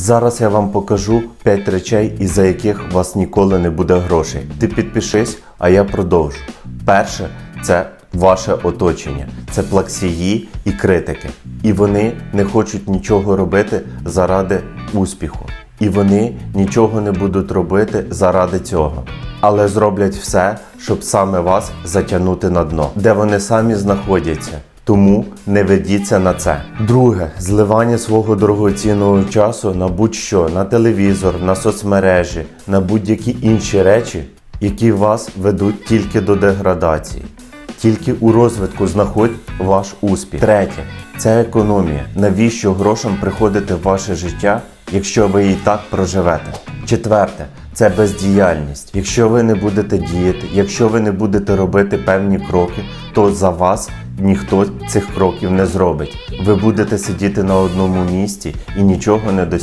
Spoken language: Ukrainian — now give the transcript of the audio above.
Зараз я вам покажу 5 речей, із-за яких у вас ніколи не буде грошей. Ти підпишись, а я продовжу. Перше це ваше оточення, це плаксії і критики. І вони не хочуть нічого робити заради успіху. І вони нічого не будуть робити заради цього. Але зроблять все, щоб саме вас затягнути на дно, де вони самі знаходяться. Тому не ведіться на це. Друге, зливання свого дорогоцінного часу на будь-що, на телевізор, на соцмережі, на будь-які інші речі, які вас ведуть тільки до деградації. Тільки у розвитку знаходь ваш успіх. Третє це економія. Навіщо грошам приходити в ваше життя, якщо ви і так проживете? Четверте це бездіяльність. Якщо ви не будете діяти, якщо ви не будете робити певні кроки, то за вас ніхто цих кроків не зробить. Ви будете сидіти на одному місці і нічого не досягнути.